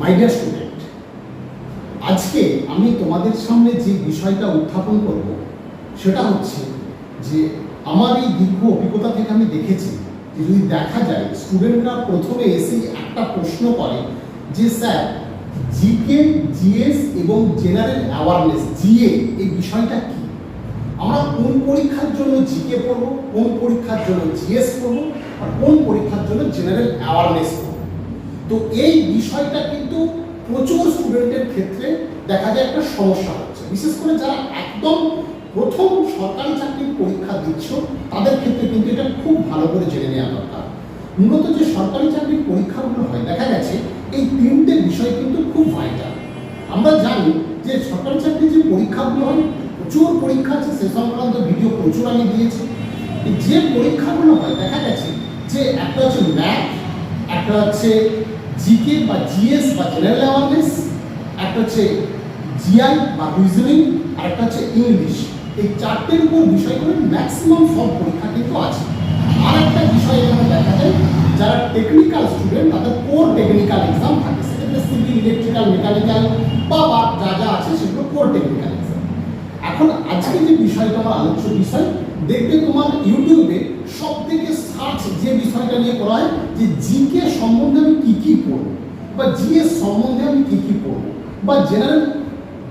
My dear student আজকে আমি তোমাদের সামনে যে বিষয়টা উত্থাপন করব, সেটা হচ্ছে যে আমার এই দীর্ঘ অভিজ্ঞতা থেকে আমি দেখেছি যে যদি দেখা যায় স্টুডেন্টরা প্রথমে এসেই একটা প্রশ্ন করে যে, স্যার জিকে জিএস এবং জেনারেল অ্যাওয়ারনেস জিএ এই বিষয়টা কি? আমরা কোন পরীক্ষার জন্য জিকে পড়ব, কোন পরীক্ষার জন্য জিএস পড়ব, আর কোন পরীক্ষার জন্য জেনারেল অ্যাওয়ারনেস তো এই বিষয়টা কিন্তু প্রচুর স্টুডেন্টের ক্ষেত্রে দেখা যায় একটা সমস্যা হচ্ছে। বিশেষ করে যারা একদম প্রথম সরকারি চাকরির পরীক্ষা দিচ্ছ, তাদের ক্ষেত্রে কিন্তু এটা খুব ভালো করে জেনে নেওয়া দরকার। মূলত যে সরকারি চাকরির পরীক্ষাগুলো হয়, দেখা গেছে এই তিনটে বিষয় কিন্তু খুব ভাইটাল আমরা জানি যে সরকারি চাকরির যে পরীক্ষাগুলো হয়, প্রচুর পরীক্ষা আছে, সে সংক্রান্ত ভিডিও প্রচুর আমি দিয়েছি। যে পরীক্ষাগুলো হয়, দেখা গেছে যে একটা হচ্ছে ম্যাথ একটা হচ্ছে জিকে বা জিএস বা জেনারেল অ্যাওয়ারনেস একটা হচ্ছে জিআই বা রিজনিং আর একটা হচ্ছে ইংলিশ এই চারটের উপর বিষয় করে ম্যাক্সিমাম সব পরীক্ষা কিন্তু আছে। আর একটা বিষয় এখানে দেখা যায়, যারা টেকনিক্যাল স্টুডেন্ট তাদের কোর টেকনিক্যাল এক্সাম থাকে। সেক্ষেত্রে সিভিল ইলেকট্রিক্যাল মেকানিক্যাল বা বা যা যা আছে সেগুলো কোর টেকনিক্যাল এক্সাম এখন আজকে যে বিষয়টা, আমার আলোচ্য বিষয়, দেখবে তোমার ইউটিউবে সব থেকে সার্চ যে বিষয়টা নিয়ে করা হয় যে জিকে সম্বন্ধে আমি কী কী পড়ব বা জিএস সম্বন্ধে আমি কী কী পড়ব? বা জেনারেল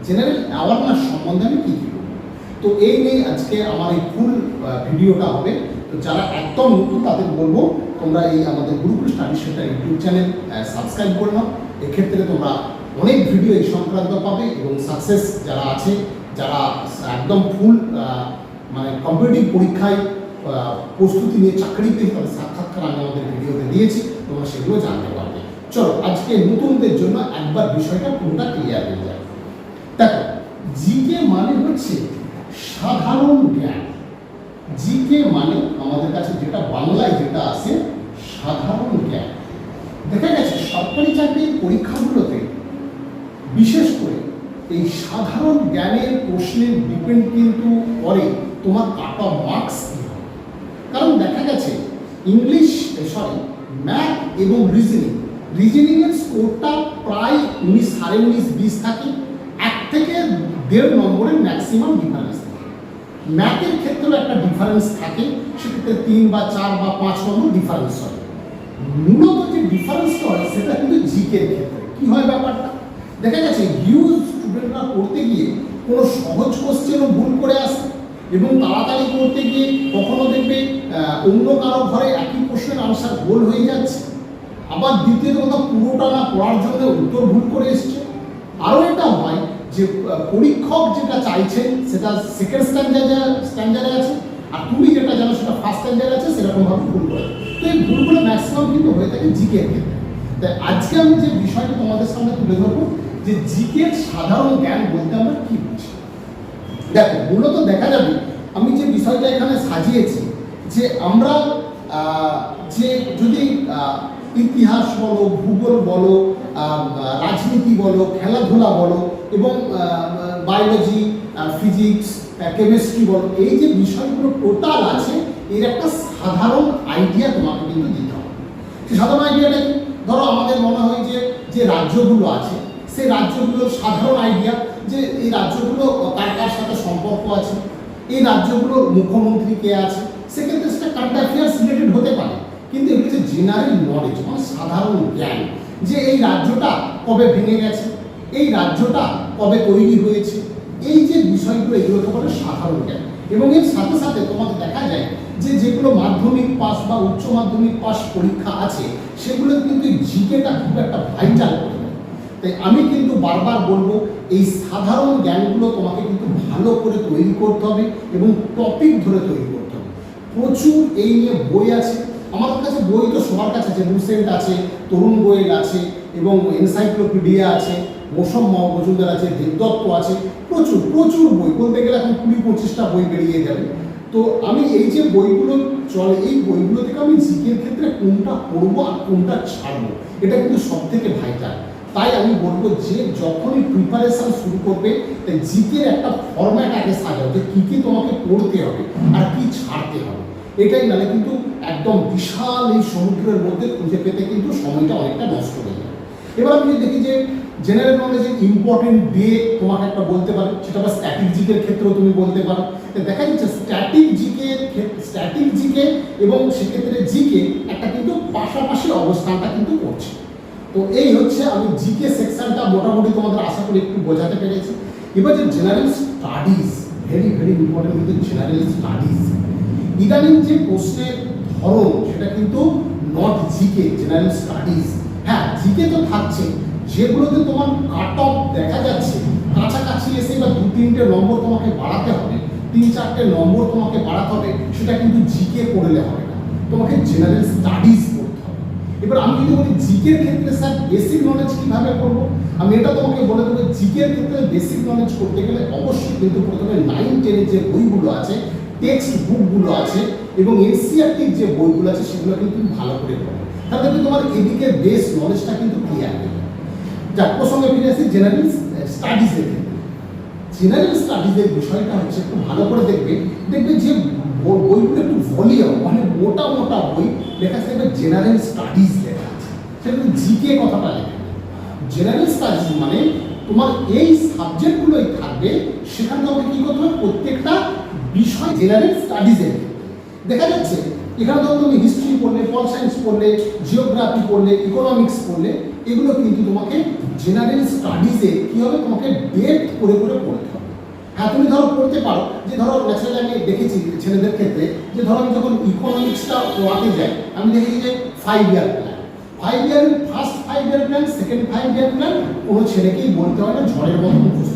জেনারেল অ্যাওয়ারনেস সম্বন্ধে আমি কী কী পড়ব? তো এই নিয়ে আজকে আমার এই ফুল ভিডিওটা হবে। তো যারা একদম নতুন, তাদের বলব, তোমরা এই আমাদের Gurukul study centre YouTube channel subscribe করে নাও। এক্ষেত্রে তোমরা অনেক ভিডিও এই সংক্রান্ত পাবে এবং সাকসেস যারা আছে, যারা একদম ফুল মানে কম্পিটিটিভ পরীক্ষায় প্রস্তুতি নিয়ে চাকরি সাক্ষাৎকার আমি আমাদের ভিডিওতে দিয়েছি। তোমরা সেগুলো জানতে পারবে। চলো, আজকে নতুনদের জন্য একবার বিষয়টা পুরোটা ক্লিয়ার হয়ে যায়। দেখো জিকে মানে হচ্ছে সাধারণ জ্ঞান। জিকে মানে আমাদের কাছে যেটা বাংলায় যেটা আছে, সাধারণ জ্ঞান। দেখা গেছে, সরকারি চাকরির পরীক্ষাগুলোতে বিশেষ করে এই সাধারণ জ্ঞানের প্রশ্নের ডিপেন্ড কিন্তু করে তোমার কাট মার্কস কী কারণ দেখা গেছে ইংলিশ সরি ম্যাথ এবং রিজনিং রিজনিংয়ের স্কোরটা প্রায় উনিশ, সাড়ে উনিশ, বিশ থাকে। এক থেকে দেড় নম্বরের ম্যাক্সিমাম ডিফারেন্স থাকে। ম্যাথের ক্ষেত্রেও একটা ডিফারেন্স থাকে, সেক্ষেত্রে তিন বা চার বা পাঁচ নম্বর ডিফারেন্স হয়। মূলত যে ডিফারেন্সটা হয়, সেটা কিন্তু জিকের ক্ষেত্রে। কী হয় ব্যাপারটা? দেখা গেছে হিউজ স্টুডেন্টরা পড়তে গিয়ে কোনো সহজ কোশ্চেনও ভুল করে আসে এবং তাড়াতাড়ি করতে গিয়ে কখনো দেখবে অন্য কারও ঘরে একই প্রশ্নের আনসার ভুল হয়ে যাচ্ছে। আবার দ্বিতীয় কথা পুরোটা না পড়ার জন্য উত্তর ভুল করে এসছে। আরও এটা হয় যে পরীক্ষক যেটা চাইছে, সেটা সেকেন্ড স্ট্যান্ডার্ডে স্ট্যান্ডার্ডে আছে, আর তুমি যেটা জানো সেটা ফার্স্ট স্ট্যান্ডার্ডে আছে, সেরকমভাবে ভুল করে। তো এই ভুলগুলো ম্যাক্সিমাম কিন্তু হয়ে থাকে জিকের ক্ষেত্রে। তাই আজকে আমি যে বিষয়টা তোমাদের সামনে তুলে ধরবো, যে জিকের সাধারণ জ্ঞান বলতে আমরা কি বুঝি? দেখো, মূলত দেখা যাবে, আমি যে বিষয়টা এখানে সাজিয়েছি, যে আমরা যে যদি ইতিহাস বলো, ভূগোল বলো রাজনীতি বলো, খেলাধুলা বলো এবং বায়োলজি ফিজিক্স কেমিস্ট্রি বলো, এই যে বিষয়গুলো টোটাল আছে, এর একটা সাধারণ আইডিয়া তোমাকে কিন্তু দিতে হবে। সে সাধারণ আইডিয়াটা কি? ধরো আমাদের মনে হয় যে যে রাজ্যগুলো আছে, সেই রাজ্যগুলোর সাধারণ আইডিয়া যে এই রাজ্যগুলো কার কার সাথে সম্পর্ক আছে, এই রাজ্যগুলোর মুখ্যমন্ত্রী কে আছে, সেক্ষেত্রে সেটা কারেন্ট অ্যাফেয়ার্স রিলেটেড হতে পারে, কিন্তু এগুলো জেনারেল নলেজ মানে সাধারণ জ্ঞান, যে এই রাজ্যটা কবে ভেঙে গেছে, এই রাজ্যটা কবে তৈরি হয়েছে, এই যে বিষয়গুলো এগুলোকে বলে সাধারণ জ্ঞান এবং এর সাথে সাথে তোমাকে দেখা যায় যে যেগুলো মাধ্যমিক পাস বা উচ্চ মাধ্যমিক পাস পরীক্ষা আছে, সেগুলো কিন্তু জিকেটা খুব একটা ভাইটাল। তাই আমি কিন্তু বারবার বলব, এই সাধারণ জ্ঞানগুলো তোমাকে কিন্তু ভালো করে তৈরি করতে হবে এবং টপিক ধরে তৈরি করতে হবে প্রচুর এই নিয়ে বই আছে আমাদের কাছে বই তো সবার কাছে আছে লুসেন্ট আছে, তরুণ গোয়েল আছে, এবং এনসাইক্লোপিডিয়া আছে, মৌসম মজুমদার আছে, দেবদত্ত আছে, প্রচুর প্রচুর বই। বলতে গেলে এখন কুড়ি পঁচিশটা বই বেরিয়ে যাবে। তো আমি এই যে বইগুলো চলে, এই বইগুলো থেকে আমি জিকের ক্ষেত্রে কোনটা পড়ব আর কোনটা ছাড়বো, এটা কিন্তু সব থেকে ভাইটাল তাই আমি বলব যে যখনই প্রিপারেশন শুরু করবে, তাই জিকের একটা ফরম্যাট আগে সাজাও, যে কী কী তোমাকে পড়তে হবে আর কি ছাড়তে হবে। এটাই নালে কিন্তু একদম বিশাল এই সমুদ্রের মধ্যে খুঁজে পেতে কিন্তু সময়টা অনেকটা নষ্ট হয়ে যাবে এবার আমি দেখি যে জেনারেল নলেজে ইম্পর্টেন্ট ডে তোমাকে একটা বলতে পারে, সেটা বা স্ট্যাটিক জিকের ক্ষেত্রেও তুমি বলতে পারো। দেখা যাচ্ছে স্ট্যাটিক জিকে স্ট্যাটিক জিকে এবং সেক্ষেত্রে জিকে একটা কিন্তু পাশাপাশি অবস্থানটা কিন্তু করছে। তো এই হচ্ছে আমি জিকে সেকশনটা মোটামুটি তোমাদের আশা করি একটু বোঝাতে পেরেছি। এবার যে general studies very very important কিন্তু জেনারেল স্টাডিজ ইদানিং যে প্রশ্নের ধরন, সেটা কিন্তু নট জিকে জেনারেল স্টাডিজ হ্যাঁ জিকে তো থাকছে যেগুলোতে তোমার কাট অফ দেখা যাচ্ছে, কাছাকাছি এসে বা দু তিনটে নম্বর তোমাকে বাড়াতে হবে, তিন চারটে নম্বর তোমাকে বাড়াতে হবে, সেটা কিন্তু জিকে পড়লে হবে না। তোমাকে জেনারেল স্টাডিজ পড়তে হবে। এবার আমি যদি বলি জিকের ক্ষেত্রে, স্যার বেসিক নলেজ কীভাবে করব? আমি এটা তোমাকে বলে দেবো জিকের ক্ষেত্রে বেসিক নলেজ করতে গেলে অবশ্যই কিন্তু প্রথমে নাইন টেনের যে বইগুলো আছে টেক্সট বুকগুলো আছে এবং এনসিআরটির যে বইগুলো আছে সেগুলো কিন্তু ভালো করে পড়ো। তাহলে কিন্তু তোমার এদিকে বেস নলেজটা কিন্তু ক্লিয়ার যাবে প্রসঙ্গে ফিরে আসি জেনারেল স্টাডিজের ক্ষেত্রে। জেনারেল স্টাডিজের বিষয়টা হচ্ছে, একটু ভালো করে দেখবে। দেখবে যে বইগুলো একটু ভলিউম মানে মোটা মোটা বই, লেখা দেখবে জেনারেল স্টাডিজ লেখা আছে। সেখানে জিকে কথাটা লেখা। জেনারেল স্টাডিজ মানে তোমার এই সাবজেক্টগুলোই থাকবে, সেখানে তোমাকে কি করতে হবে? প্রত্যেকটা বিষয় জেনারেল স্টাডিজের দেখা যাচ্ছে, এখানে ধরো তুমি হিস্ট্রি পড়লে পল সায়েন্স পড়লে জিওগ্রাফি পড়লে ইকোনমিক্স পড়লে, এগুলো কিন্তু তোমাকে জেনারেল স্টাডিজে কি হবে তোমাকে ডেপ করে করে পড়তে হবে। হ্যাঁ তুমি ধরো পড়তে পারো যে ধরো ন্যাচারালি আমি দেখেছি ছেলেদের ক্ষেত্রে যে ধরো আমি যখন ইকোনমিক্সটা পড়াতে যাই, আমি দেখেছি যে five year plan five year first five year plan second five year plan কোনো ছেলেকেই বলতে হয় না, ঝড়ের মতো মুখস্থ থাকে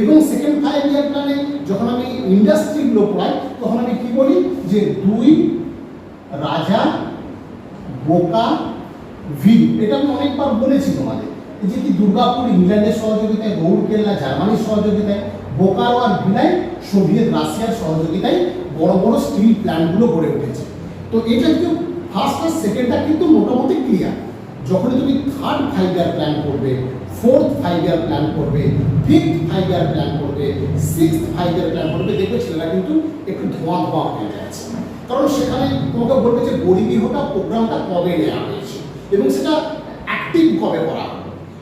এবং সেকেন্ড ফাইভ ইয়ার প্ল্যানে যখন আমি ইন্ডাস্ট্রিগুলো পড়াই তখন আমি কি বলি? যে দুই রাজা, বোকা ভিল এটা আমি অনেকবার বলেছি তোমাদের। যে কি দুর্গাপুর ইংল্যান্ডের সহযোগিতায় রৌরকেল্লা জার্মানির সহযোগিতায়, বোকারো আর ভিলাই সোভিয়েত রাশিয়ার সহযোগিতায় বড় বড় স্টিল প্ল্যান্টগুলো গড়ে উঠেছে। তো এটা কিন্তু ফার্স্ট আর সেকেন্ডটা কিন্তু মোটামুটি ক্লিয়ার যখন তুমি থার্ড ফাইভ ইয়ার প্ল্যান করবে ফোর্থ ফাইভ ইয়ার প্ল্যান করবে ফিফথ ফাইভ ইয়ার প্ল্যান করবে সিক্সথ ফাইভ ইয়ার প্ল্যান করবে, দেখবে ছেলেরা কিন্তু একটু ধোঁয়া ধোঁয়া হয়ে যাচ্ছে। কারণ সেখানে তোমাকে বলবে যে গরিবী হোটা প্রোগ্রামটা কবে নেওয়া হয়েছে এবং সেটা অ্যাক্টিভ কবে করা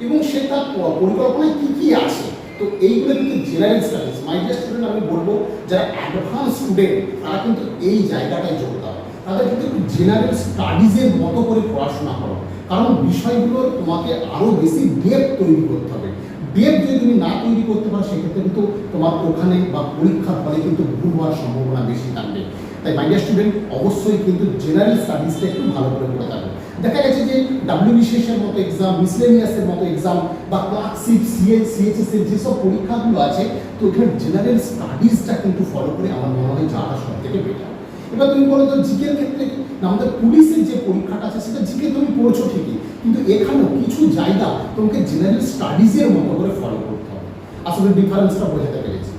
এবং সেটা পরিকল্পনায় কী কী আছে? তো এইগুলো কিন্তু জেনারেল স্টাডিজ মাইডিয়ার স্টুডেন্ট আমি বলব, যারা অ্যাডভান্স স্টুডেন্ট তারা কিন্তু এই জায়গাটায় যোগ দাও তাদের কিন্তু জেনারেল স্টাডিজের মতো করে পড়াশোনা করো। কারণ বিষয়গুলো তোমাকে আরও বেশি ডেপ তৈরি করতে হবে। ডেপ যদি তুমি না তৈরি করতে পারো, সেক্ষেত্রে কিন্তু তোমার ওখানে বা পরীক্ষার ফলে কিন্তু ভুল হওয়ার সম্ভাবনা বেশি থাকবে। তাই মাই স্টুডেন্ট অবশ্যই কিন্তু জেনারেল স্টাডিজটা একটু ভালো করে পড়ে থাকবে দেখা গেছে যে ডাব্লিউ বিশেষের মতো এক্সাম মিসলেনিয়াসের মতো এক্সাম বা ক্লার্কশিপ সিএ সিএইচএস এর যেসব পরীক্ষাগুলো আছে, তো এখানে জেনারেল স্টাডিজটা কিন্তু ফলো করে আমার মনে হয় যাওয়াটা সব থেকে বেটার এবার তুমি বলো তো জিকের ক্ষেত্রে আমাদের পুলিশের যে পরীক্ষাটা আছে, সেটা জিকে তুমি পড়ছো ঠিকই, কিন্তু এখানেও কিছু জায়গা তোমাকে জেনারেল স্টাডিজের মতো করে ফলো করতে হবে। আসলে ডিফারেন্সটা বোঝাতে পেরেছি।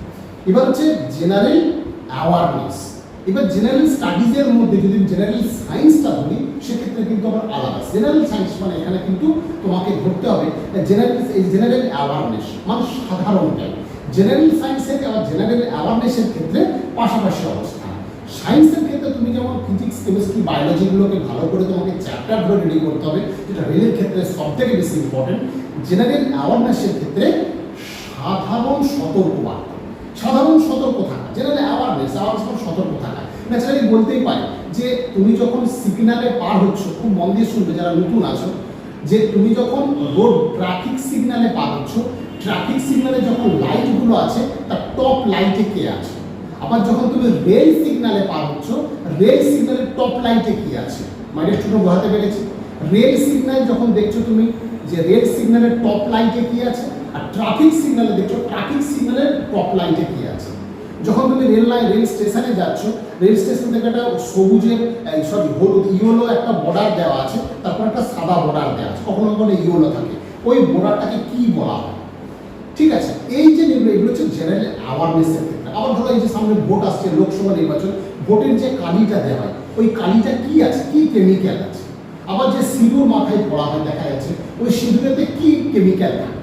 এবার হচ্ছে জেনারেল অ্যাওয়ারনেস এবার জেনারেল স্টাডিজের মধ্যে যদি জেনারেল সায়েন্সটা ধরি, সেক্ষেত্রে কিন্তু আবার আলাদা। জেনারেল সায়েন্স মানে এখানে কিন্তু তোমাকে ধরতে হবে জেনারেল জেনারেল অ্যাওয়ারনেস মানে সাধারণ জ্ঞান। জেনারেল সায়েন্সের আবার জেনারেল অ্যাওয়ারনেসের ক্ষেত্রে পাশাপাশি অবস্থান সায়েন্সের ক্ষেত্রে তুমি যেমন ফিজিক্স কেমিস্ট্রি বায়োলজিগুলোকে ভালো করে তোমাকে চ্যাপ্টার ধরে রেডি করতে হবে যেটা রেলের ক্ষেত্রে সব থেকে বেশি ইম্পর্টেন্ট জেনারেল অ্যাওয়ারনেসের ক্ষেত্রে সাধারণ সতর্ক সতর্কবার্তা। সাধারণ সতর্ক থাকা জেনারেল অ্যাওয়ারনেস অ্যাওয়ারনেস সতর্ক থাকা। ন্যাচারালি বলতেই পারি যে তুমি যখন সিগনালে পার হচ্ছ, খুব মন দিয়ে শুনবে, যারা নতুন আছো, যে তুমি যখন রোড ট্রাফিক সিগনালে পার হচ্ছ ট্রাফিক সিগনালে যখন লাইটগুলো আছে, তার টপ লাইটে কে আছে? আবার যখন তুমি রেল সিগনালে পার হচ্ছ রেল সিগনালের টপ লাইটে কি আছে? মানে স্টুডেন্ট বোঝাতে পেরেছি রেল সিগন্যাল যখন দেখছ তুমি যে রেল সিগন্যালের টপ লাইটে কি আছে, আর ট্রাফিক সিগন্যালে দেখছ ট্রাফিক সিগন্যালের টপ লাইটে কি আছে। যখন তুমি রেল লাইন রেল স্টেশনে যাচ্ছ রেল স্টেশন থেকে একটা সবুজের সরি হলুদ, ইয়েলো একটা বর্ডার দেওয়া আছে, তারপর একটা সাদা বর্ডার দেওয়া আছে, কখনো কখনো ইয়েলো থাকে। ওই বর্ডারটাকে কি বলা হয়? ঠিক আছে, এই যে এগুলো হচ্ছে জেনারেল অ্যাওয়ারনেসের আবার ধরো এই যে সামনে ভোট আসছে, লোকসভা নির্বাচন, ভোটের যে কালিটা দেওয়া হয়, ওই কালিটা কি আছে? কি কেমিক্যাল আছে? আবার যে সিঁদুর মাথায় পড়া হয় দেখা যাচ্ছে, ওই সিঁদুরেতে কি কেমিক্যাল থাকে?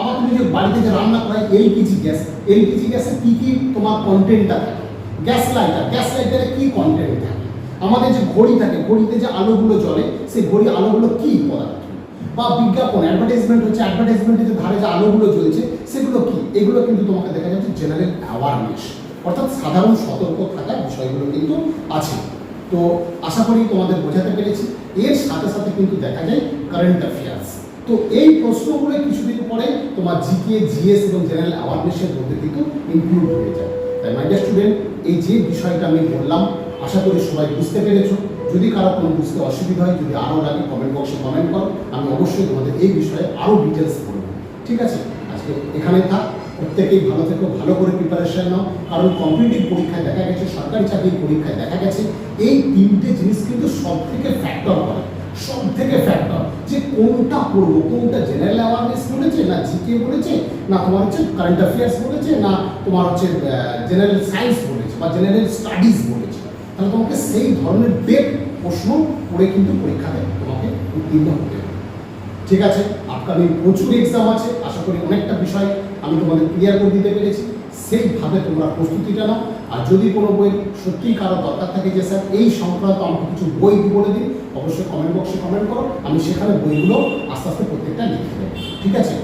আবার তুমি যে বাড়িতে যে রান্না করা হয় এলপিজি গ্যাস এলপিজি গ্যাসে কি কি তোমার কন্টেন্টটা থাকে? গ্যাস লাইটার গ্যাস লাইটারে কি কন্টেন্ট থাকে? আমাদের যে ঘড়ি থাকে, ঘড়িতে যে আলোগুলো জ্বলে, সেই ঘড়ি আলোগুলো কি পদার্থ? বা বিজ্ঞাপন অ্যাডভার্টাইজমেন্ট হচ্ছে অ্যাডভার্টাইজমেন্টের যে ধারে যে আলোগুলো জ্বলছে সেগুলো কি? এগুলো কিন্তু তোমাকে দেখা যাচ্ছে জেনারেল অ্যাওয়ারনেস অর্থাৎ সাধারণ সতর্ক থাকার বিষয়গুলো কিন্তু আছে। তো আশা করি তোমাদের বোঝাতে পেরেছি। এর সাথে সাথে কিন্তু দেখা যায় কারেন্ট অ্যাফেয়ার্স তো এই প্রশ্নগুলো কিছুদিন পরে তোমার জিকে জিএস এবং জেনারেল অ্যাওয়ারনেসের মধ্যে কিন্তু ইনক্লুড হয়ে যায়। তাই মাই স্টুডেন্ট এই যে বিষয়টা আমি বললাম, আশা করি সবাই বুঝতে পেরেছ। যদি কারও কোনো বুঝতে অসুবিধা হয়, যদি আরও লাগে কমেন্ট বক্সে কমেন্ট করো। আমি অবশ্যই তোমাদের এই বিষয়ে আরও ডিটেলস বলব। ঠিক আছে? এখানে থাক। প্রত্যেকেই ভালো থেকো, ভালো করে প্রিপারেশন নাও। কারণ কম্পিটিটিভ পরীক্ষায় দেখা গেছে, সরকারি চাকরির পরীক্ষায় দেখা গেছে, এই তিনটে জিনিস কিন্তু সব থেকে ফ্যাক্টর করে সব থেকে ফ্যাক্টর যে কোনটা করব, কোনটা জেনারেল অ্যাওয়ারনেস বলেছে, না জিকে বলেছে, না তোমার হচ্ছে কারেন্ট অ্যাফেয়ার্স বলেছে, না তোমার হচ্ছে জেনারেল সায়েন্স বলেছে বা জেনারেল স্টাডিজ বলেছে। তাহলে তোমাকে সেই ধরনের ডেপ প্রশ্ন করে কিন্তু পরীক্ষা দেয় তোমাকে উত্তীর্ণ হতে হবে। ঠিক আছে আপকামিং প্রচুর এক্সাম আছে, আশা করি অনেকটা বিষয় আমি তোমাদের ক্লিয়ার করে দিতে পেরেছি। সেইভাবে তোমরা প্রস্তুতিটা নাও। আর যদি কোনো বই সত্যিই কারও দরকার থাকে যে, স্যার, এই সংক্রান্ত আমাকে কিছু বই বলে দিন, অবশ্যই কমেন্ট বক্সে কমেন্ট করো। আমি সেখানে বইগুলো আস্তে আস্তে প্রত্যেকটা লিখে দেবো। ঠিক আছে?